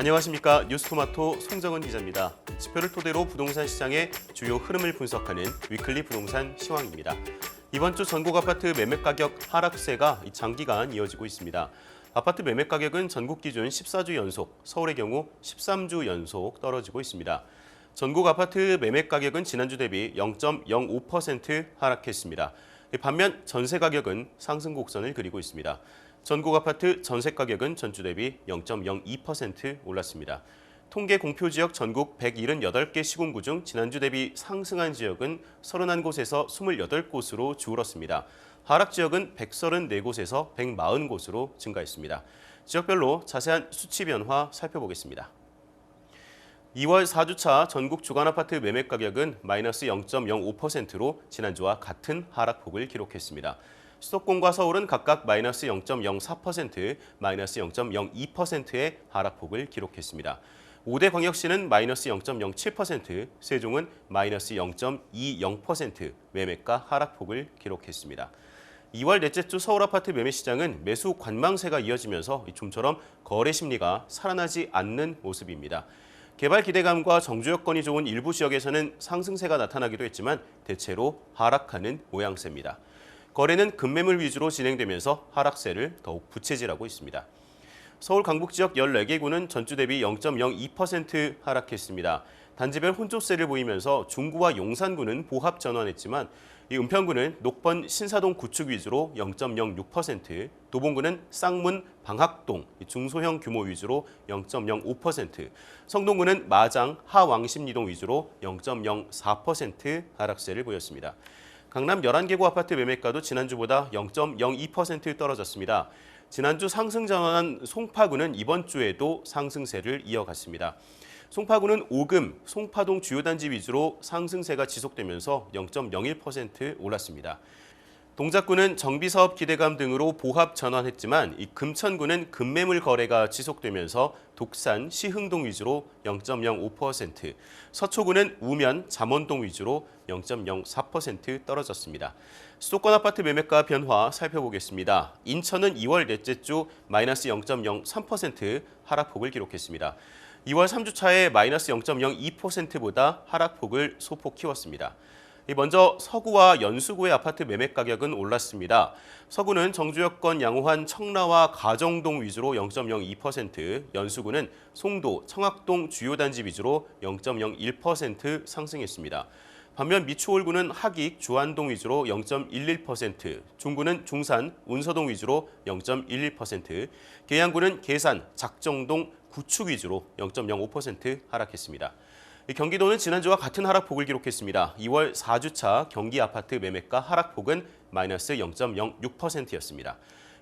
안녕하십니까 뉴스토마토 송정은 기자입니다. 지표를 토대로 부동산 시장의 주요 흐름을 분석하는 위클리 부동산 시황입니다. 이번 주 전국 아파트 매매 가격 하락세가 장기간 이어지고 있습니다. 아파트 매매 가격은 전국 기준 14주 연속, 서울의 경우 13주 연속 떨어지고 있습니다. 전국 아파트 매매 가격은 지난주 대비 0.05% 하락했습니다. 반면 전세 가격은 상승 곡선을 그리고 있습니다. 전국 아파트 전세 가격은 전주 대비 0.02% 올랐습니다. 통계 공표 지역 전국 178개 시군구 중 지난주 대비 상승한 지역은 31곳에서 28곳으로 줄었습니다. 하락 지역은 134곳에서 140곳으로 증가했습니다. 지역별로 자세한 수치 변화 살펴보겠습니다. 2월 4주차 전국 주간 아파트 매매 가격은 마이너스 0.05%로 지난주와 같은 하락폭을 기록했습니다. 수도권과 서울은 각각 마이너스 0.04%, 마이너스 0.02%의 하락폭을 기록했습니다. 5대 광역시는 마이너스 0.07%, 세종은 마이너스 0.20% 매매가 하락폭을 기록했습니다. 2월 넷째 주 서울 아파트 매매 시장은 매수 관망세가 이어지면서 좀처럼 거래 심리가 살아나지 않는 모습입니다. 개발 기대감과 정주 여건이 좋은 일부 지역에서는 상승세가 나타나기도 했지만 대체로 하락하는 모양새입니다. 거래는 급매물 위주로 진행되면서 하락세를 더욱 부채질하고 있습니다. 서울 강북 지역 14개구는 전주 대비 0.02% 하락했습니다. 단지별 혼조세를 보이면서 중구와 용산구는 보합 전환했지만 이 은평구는 녹번 신사동 구축 위주로 0.06%, 도봉구는 쌍문 방학동 중소형 규모 위주로 0.05%, 성동구는 마장 하왕십리동 위주로 0.04% 하락세를 보였습니다. 강남 11개구 아파트 매매가도 지난주보다 0.02% 떨어졌습니다. 지난주 상승 전환한 송파구는 이번 주에도 상승세를 이어갔습니다. 송파구는 오금, 송파동 주요 단지 위주로 상승세가 지속되면서 0.01% 올랐습니다. 동작구는 정비사업 기대감 등으로 보합 전환했지만 이 금천구는 급매물 거래가 지속되면서 독산, 시흥동 위주로 0.05%, 서초구는 우면, 잠원동 위주로 0.04% 떨어졌습니다. 수도권 아파트 매매가 변화 살펴보겠습니다. 인천은 2월 넷째 주 마이너스 0.03% 하락폭을 기록했습니다. 2월 3주차에 마이너스 0.02%보다 하락폭을 소폭 키웠습니다. 먼저 서구와 연수구의 아파트 매매 가격은 올랐습니다. 서구는 정주여권 양호한 청라와 가정동 위주로 0.02%, 연수구는 송도, 청학동 주요 단지 위주로 0.01% 상승했습니다. 반면 미추홀구는 하익, 주안동 위주로 0.11%, 중구는 중산, 운서동 위주로 0.11%, 계양구는 계산, 작정동, 구축 위주로 0.05% 하락했습니다. 경기도는 지난주와 같은 하락폭을 기록했습니다. 2월 4주차 경기 아파트 매매가 하락폭은 마이너스 0.06%였습니다.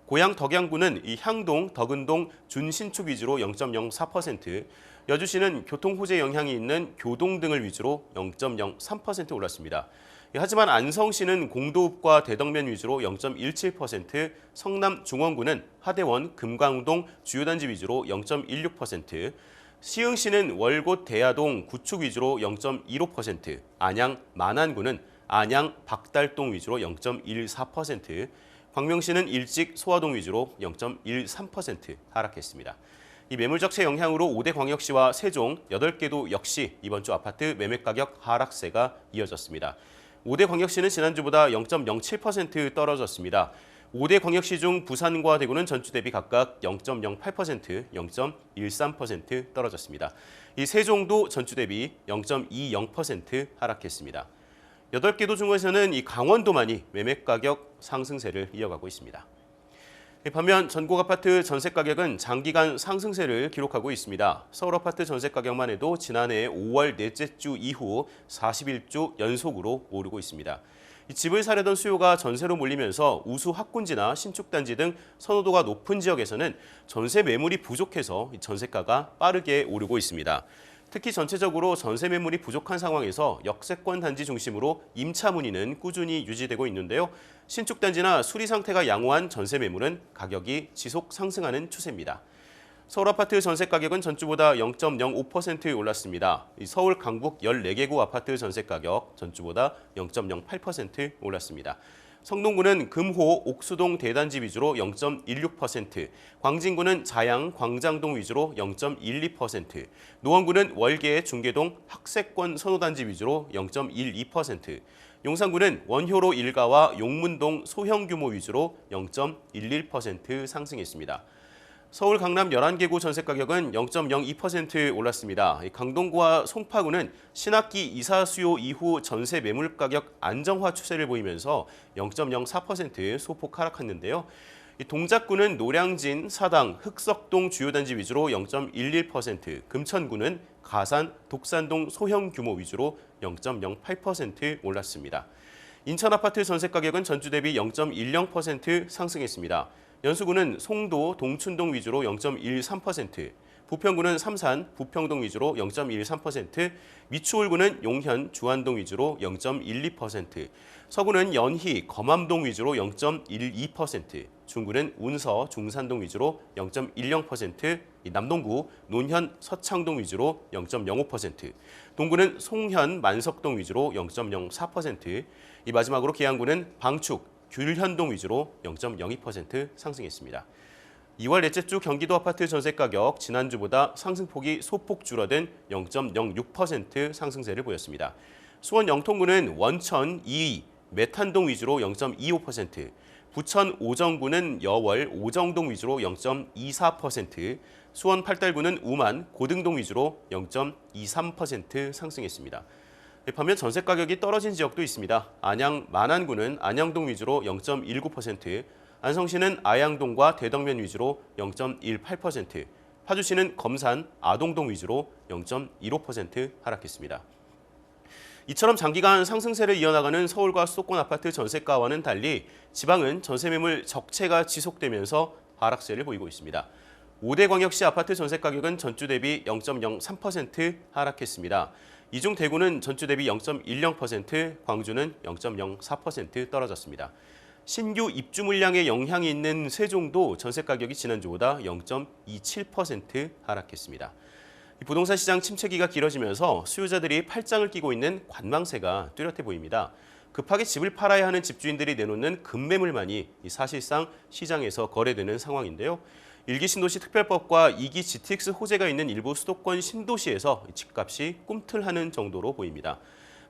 고양 덕양구는 이 향동, 덕은동, 준신축 위주로 0.04%, 여주시는 교통 호재 영향이 있는 교동 등을 위주로 0.03% 올랐습니다. 하지만 안성시는 공도읍과 대덕면 위주로 0.17%, 성남 중원구는 하대원, 금강동 주요 단지 위주로 0.16%, 시흥시는 월곶 대야동 구축 위주로 0.15%, 안양 만안구는 안양 박달동 위주로 0.14%, 광명시는 일찍 소화동 위주로 0.13% 하락했습니다. 이 매물적체 영향으로 5대 광역시와 세종 8개도 역시 이번 주 아파트 매매 가격 하락세가 이어졌습니다. 5대 광역시는 지난주보다 0.07% 떨어졌습니다. 5대 광역시 중 부산과 대구는 전주 대비 각각 0.08%, 0.13% 떨어졌습니다. 이 세종도 전주 대비 0.20% 하락했습니다. 8개 도 중에서는 이 강원도만이 매매 가격 상승세를 이어가고 있습니다. 반면 전국 아파트 전세 가격은 장기간 상승세를 기록하고 있습니다. 서울 아파트 전세 가격만 해도 지난해 5월 넷째 주 이후 41주 연속으로 오르고 있습니다. 집을 사려던 수요가 전세로 몰리면서 우수 학군지나 신축 단지 등 선호도가 높은 지역에서는 전세 매물이 부족해서 전세가가 빠르게 오르고 있습니다. 특히 전체적으로 전세 매물이 부족한 상황에서 역세권 단지 중심으로 임차 문의는 꾸준히 유지되고 있는데요. 신축 단지나 수리 상태가 양호한 전세 매물은 가격이 지속 상승하는 추세입니다. 서울 아파트 전세 가격은 전주보다 0.05% 올랐습니다. 서울 강북 14개구 아파트 전세 가격 전주보다 0.08% 올랐습니다. 성동구는 금호, 옥수동 대단지 위주로 0.16%, 광진구는 자양, 광장동 위주로 0.12%, 노원구는 월계, 중계동, 학세권 선호단지 위주로 0.12%, 용산구는 원효로 일가와 용문동 소형 규모 위주로 0.11% 상승했습니다. 서울 강남 11개구 전세 가격은 0.02% 올랐습니다. 이 강동구와 송파구는 신학기 이사 수요 이후 전세 매물 가격 안정화 추세를 보이면서 0.04% 소폭 하락했는데요. 이 동작구는 노량진, 사당, 흑석동 주요 단지 위주로 0.11%, 금천구는 가산, 독산동 소형 규모 위주로 0.08% 올랐습니다. 인천 아파트 전세 가격은 전주 대비 0.10% 상승했습니다. 연수구는 송도, 동춘동 위주로 0.13%, 부평구는 삼산, 부평동 위주로 0.13%, 미추홀구는 용현, 주안동 위주로 0.12%, 서구는 연희, 검암동 위주로 0.12%, 중구는 운서, 중산동 위주로 0.10%, 이 남동구, 논현, 서창동 위주로 0.05%, 동구는 송현, 만석동 위주로 0.04%, 이 마지막으로 계양구는 방축, 귤현동 위주로 0.02% 상승했습니다. 2월 넷째 주 경기도 아파트 전세 가격 지난주보다 상승폭이 소폭 줄어든 0.06% 상승세를 보였습니다. 수원 영통구는 원천 2위, 메탄동 위주로 0.25%, 부천 오정구는 여월 오정동 위주로 0.24%, 수원 팔달구는 우만 고등동 위주로 0.23% 상승했습니다. 반면 전세 가격이 떨어진 지역도 있습니다. 안양 만안구는 안양동 위주로 0.19%, 안성시는 아양동과 대덕면 위주로 0.18%, 파주시는 검산, 아동동 위주로 0.15% 하락했습니다. 이처럼 장기간 상승세를 이어나가는 서울과 수도권 아파트 전세가와는 달리 지방은 전세 매물 적체가 지속되면서 하락세를 보이고 있습니다. 5대 광역시 아파트 전세 가격은 전주 대비 0.03% 하락했습니다. 이중 대구는 전주 대비 0.10%, 광주는 0.04% 떨어졌습니다. 신규 입주 물량에 영향이 있는 세종도 전세 가격이 지난주보다 0.27% 하락했습니다. 부동산 시장 침체기가 길어지면서 수요자들이 팔짱을 끼고 있는 관망세가 뚜렷해 보입니다. 급하게 집을 팔아야 하는 집주인들이 내놓는 급매물만이 사실상 시장에서 거래되는 상황인데요. 일기 신도시 특별법과 이기 GTX 호재가 있는 일부 수도권 신도시에서 집값이 꿈틀하는 정도로 보입니다.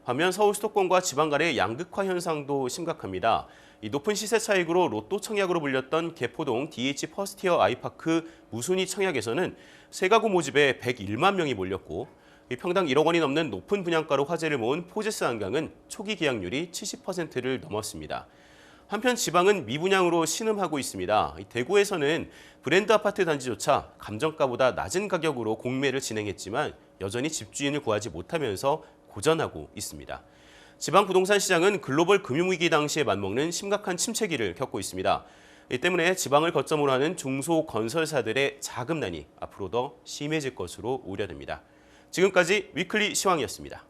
반면 서울 수도권과 지방 간의 양극화 현상도 심각합니다. 이 높은 시세 차익으로 로또 청약으로 불렸던 개포동 DH 퍼스티어 아이파크 무순위 청약에서는 세 가구 모집에 101만 명이 몰렸고 이 평당 1억 원이 넘는 높은 분양가로 화제를 모은 포제스 한강은 초기 계약률이 70%를 넘었습니다. 한편 지방은 미분양으로 신음하고 있습니다. 이 대구에서는 브랜드 아파트 단지조차 감정가보다 낮은 가격으로 공매를 진행했지만 여전히 집주인을 구하지 못하면서 고전하고 있습니다. 지방 부동산 시장은 글로벌 금융위기 당시에 맞먹는 심각한 침체기를 겪고 있습니다. 이 때문에 지방을 거점으로 하는 중소 건설사들의 자금난이 앞으로 더 심해질 것으로 우려됩니다. 지금까지 위클리 시황이었습니다.